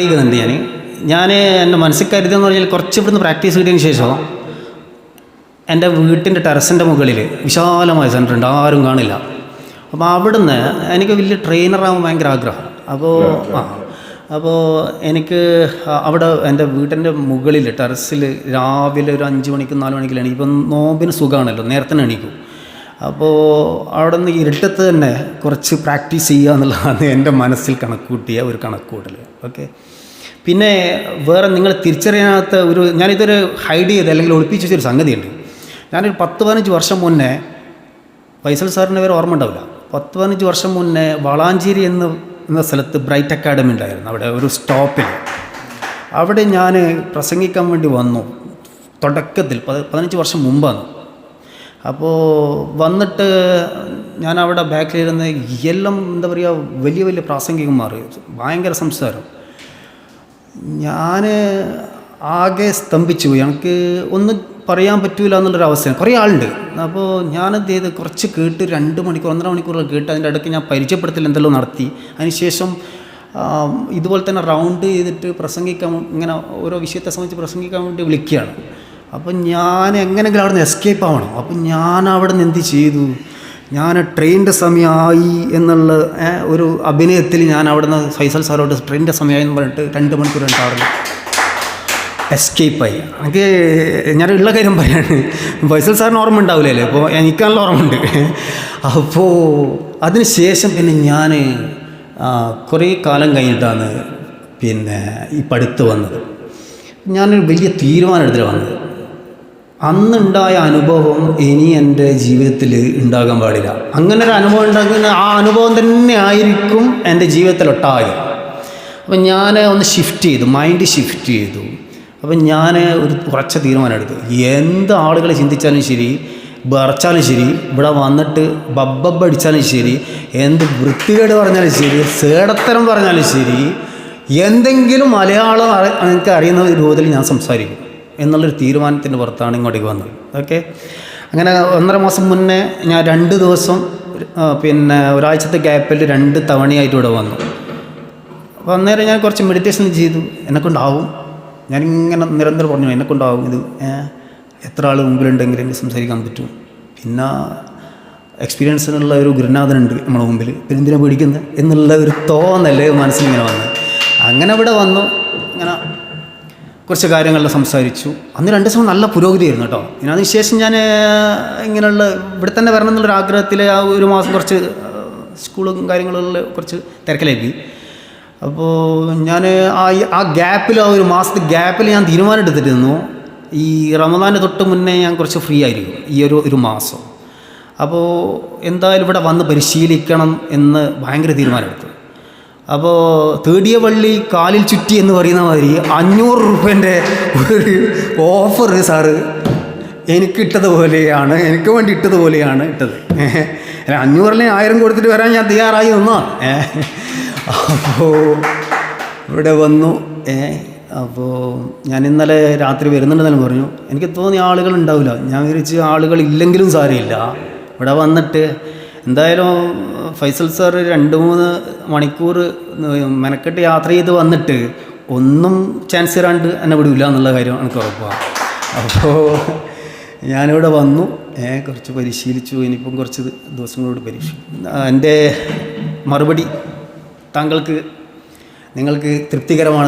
ചെയ്യുന്നുണ്ട് ഞാൻ ഞാൻ എന്റെ മനസ്സിൽ കരുതെന്ന് പറഞ്ഞാൽ കുറച്ച് ഇവിടുന്ന് പ്രാക്ടീസ് കിട്ടിയതിന് ശേഷം എന്റെ വീട്ടിന്റെ ടെറസിന്റെ മുകളിൽ വിശാലമായ സെന്റർ ഉണ്ട് ആരും കാണില്ല. അപ്പോൾ അവിടുന്ന് എനിക്ക് വലിയ ട്രെയിനറാകാൻ ഭയങ്കര ആഗ്രഹം. അപ്പോൾ ആ അപ്പോൾ എനിക്ക് അവിടെ എന്റെ വീട്ടിന്റെ മുകളിൽ ടെറസിൽ രാവിലെ ഒരു അഞ്ച് മണിക്കും നാല് മണിക്ക് എണീക്കും. നോമ്പിന് സുഖമാണല്ലോ നേരത്തെ എണീക്കും. അപ്പോൾ അവിടെ നിന്ന് ഇരുട്ടത്ത് തന്നെ കുറച്ച് പ്രാക്ടീസ് ചെയ്യുക എന്നുള്ളതാണ് എന്റെ മനസ്സിൽ കണക്കൂട്ടിയ ഒരു കണക്കൂട്ടൽ. ഓക്കെ? പിന്നെ വേറെ നിങ്ങൾ തിരിച്ചറിയാത്ത ഒരു ഞാനിതൊരു ഹൈഡ് ചെയ്ത് അല്ലെങ്കിൽ ഒളിപ്പിച്ച് വെച്ചൊരു സംഗതിയുണ്ട്. ഞാനൊരു പത്ത് പതിനഞ്ച് വർഷം മുന്നേ ഫൈസൽ സാറിന്റെ പേര് ഓർമ്മ ഉണ്ടാവില്ല. പത്ത് പതിനഞ്ച് വർഷം മുന്നേ വളാഞ്ചേരി എന്ന് എന്ന സ്ഥലത്ത് ബ്രൈറ്റ് അക്കാഡമി ഉണ്ടായിരുന്നു. അവിടെ ഒരു സ്റ്റോപ്പിൽ അവിടെ ഞാൻ പ്രസംഗിക്കാൻ വേണ്ടി വന്നു. തുടക്കത്തിൽ പതി പതിനഞ്ച് വർഷം മുമ്പാണ്. അപ്പോൾ വന്നിട്ട് ഞാൻ അവിടെ ബാക്കിലിരുന്ന് എല്ലാം എന്താ പറയുക വലിയ വലിയ പ്രാസംഗികന്മാർ ഭയങ്കര സംസാരം. ഞാൻ ആകെ സ്തംഭിച്ചു എനിക്ക് ഒന്നും പറയാൻ പറ്റൂല എന്നുള്ളൊരു അവസ്ഥയാണ്. കുറേ ആളുണ്ട്. അപ്പോൾ ഞാനെന്ത് ചെയ്ത്? കുറച്ച് കേട്ട് രണ്ട് മണിക്കൂർ ഒന്നര മണിക്കൂർ കേട്ട് അതിന്റെ ഇടയ്ക്ക് ഞാൻ പരിചയപ്പെടുത്തൽ എന്തെല്ലാം നടത്തി. അതിനുശേഷം ഇതുപോലെ തന്നെ റൗണ്ട് ചെയ്തിട്ട് പ്രസംഗിക്കാൻ ഇങ്ങനെ ഓരോ വിഷയത്തെ സംബന്ധിച്ച് പ്രസംഗിക്കാൻ വേണ്ടി വിളിക്കുകയാണ്. അപ്പം ഞാൻ എങ്ങനെങ്കിലും അവിടെ നിന്ന് എസ്കേപ്പ് ആവണം. അപ്പം ഞാൻ അവിടെ നിന്ന് എന്ത് ചെയ്തു? ഞാൻ ട്രെയിനിന്റെ സമയമായി എന്നുള്ള ഒരു അഭിനയത്തിൽ ഞാൻ അവിടെ നിന്ന് ഫൈസൽ സാറോട് ട്രെയിനിന്റെ സമയമായി എന്ന് പറഞ്ഞിട്ട് രണ്ട് മണിക്കൂർ ഉണ്ടാവില്ല എസ്കേപ്പായി എനിക്ക് ഞാൻ ഉള്ള കാര്യം പറയാണ്. ഫൈസൽ സാറിന് ഓർമ്മ ഉണ്ടാവില്ലല്ലേ. അപ്പോൾ എനിക്ക് നല്ല ഓർമ്മയുണ്ട്. അപ്പോൾ അതിന് ശേഷം പിന്നെ ഞാൻ കുറേ കാലം കഴിഞ്ഞിട്ടാണ് പിന്നെ ഈ പഠിത്തു വന്നത്. ഞാനൊരു വലിയ തീരുമാനം എടുത്തിട്ട് വന്നത്. അന്നുണ്ടായ അനുഭവം ഇനി എന്റെ ജീവിതത്തിൽ ഉണ്ടാകാൻ പാടില്ല. അങ്ങനെ ഒരു അനുഭവം ഉണ്ടാക്കുന്ന ആ അനുഭവം തന്നെ ആയിരിക്കും എന്റെ ജീവിതത്തിലൊട്ടാകെ അപ്പം ഞാൻ ഒന്ന് ഷിഫ്റ്റ് ചെയ്തു മൈൻഡ് ഷിഫ്റ്റ് ചെയ്തു. അപ്പം ഞാൻ ഒരു ഉറച്ച തീരുമാനം എടുത്തു എന്ത് ആളുകൾ ചിന്തിച്ചാലും ശരി വിറച്ചാലും ശരി ഇവിടെ വന്നിട്ട് ബബ്ബബ് അടിച്ചാലും ശരി എന്ത് വൃത്തികേട് പറഞ്ഞാലും ശരി സേടത്തരം പറഞ്ഞാലും ശരി എന്തെങ്കിലും മലയാളം എനിക്ക് അറിയുന്ന രൂപത്തിൽ ഞാൻ സംസാരിക്കും. എന്നുള്ളൊരു തീരുമാനത്തിന്റെ പുറത്താണ് ഇങ്ങോട്ടേക്ക് വന്നത്. ഓക്കെ? അങ്ങനെ ഒന്നര മാസം മുന്നേ ഞാൻ രണ്ട് ദിവസം പിന്നെ ഒരാഴ്ചത്തെ ഗ്യാപ്പിൽ രണ്ട് തവണയായിട്ട് ഇവിടെ വന്നു. അപ്പോൾ അന്നേരം ഞാൻ കുറച്ച് മെഡിറ്റേഷൻ ചെയ്തു. എന്നെക്കൊണ്ടാവും. ഞാനിങ്ങനെ നിരന്തരം പറഞ്ഞു എന്നെക്കൊണ്ടാവും ഇത്. എത്ര ആൾ മുമ്പിലുണ്ടെങ്കിൽ എനിക്ക് സംസാരിക്കാൻ പറ്റും. പിന്നെ എക്സ്പീരിയൻസിനുള്ള ഒരു ഗുരുനാഥനുണ്ട് നമ്മുടെ മുമ്പിൽ. പിന്നെ എന്തിനാണ് പേടിക്കുന്നത് എന്നുള്ള ഒരു തോന്നൽ മനസ്സിലിങ്ങനെ വന്നത് അങ്ങനെ ഇവിടെ വന്നു. ഇങ്ങനെ കുറച്ച് കാര്യങ്ങളിൽ സംസാരിച്ചു. അന്ന് രണ്ട് ദിവസം നല്ല പുരോഗതിയായിരുന്നു കേട്ടോ. പിന്നെ അതിന് ശേഷം ഞാൻ ഇങ്ങനെയുള്ള ഇവിടെ തന്നെ വരണം എന്നുള്ളൊരു ആഗ്രഹത്തിൽ ആ ഒരു മാസം കുറച്ച് സ്കൂളും കാര്യങ്ങളിൽ കുറച്ച് തിരക്കിലായി. അപ്പോൾ ഞാൻ ആ ആ ഗ്യാപ്പിൽ ആ ഒരു മാസത്തെ ഗ്യാപ്പിൽ ഞാൻ തീരുമാനം എടുത്തിരുന്നു. ഈ റമദാന് തൊട്ട് മുന്നേ ഞാൻ കുറച്ച് ഫ്രീ ആയിരിക്കും ഈ ഒരു ഒരു മാസം. അപ്പോൾ എന്തായാലും ഇവിടെ വന്ന് പരിശീലിക്കണം എന്ന് ഭയങ്കര തീരുമാനമെടുത്തു അപ്പോൾ തേടിയ പള്ളി കാലിൽ ചുറ്റി എന്ന് പറയുന്ന മാതിരി അഞ്ഞൂറ് റുപ്യന്റെ ഒരു ഓഫർ സാറ് എനിക്ക് ഇട്ടതുപോലെയാണ് എനിക്ക് വേണ്ടി ഇട്ടതുപോലെയാണ് ഇട്ടത്. ഏഹ് അഞ്ഞൂറിനെ ആയിരം കൊടുത്തിട്ട് വരാൻ ഞാൻ തയ്യാറായി ഏഹ് അപ്പോൾ ഇവിടെ വന്നു. അപ്പോൾ ഞാൻ ഇന്നലെ രാത്രി വരുന്നുണ്ടെന്ന് പറഞ്ഞു. എനിക്ക് തോന്നിയ ആളുകൾ ഉണ്ടാവില്ല. ഞാൻ വിചാരിച്ച് ആളുകൾ ഇല്ലെങ്കിലും സാരമില്ല. ഇവിടെ വന്നിട്ട് എന്തായാലും ഫൈസൽ സാർ രണ്ട് മൂന്ന് മണിക്കൂർ മെനക്കെട്ട് യാത്ര ചെയ്ത് വന്നിട്ട് ഒന്നും ചാൻസ് തരാണ്ട് എന്നെ വിടില്ല എന്നുള്ള കാര്യം എനിക്ക് ഉറപ്പാണ് അപ്പോൾ ഞാനിവിടെ വന്നു. കുറച്ച് പരിശീലിച്ചു. ഇനിയിപ്പം കുറച്ച് ദിവസങ്ങളോട് പരീക്ഷിക്കും എന്റെ മറുപടി താങ്കൾക്ക് നിങ്ങൾക്ക് തൃപ്തികരമാണ്.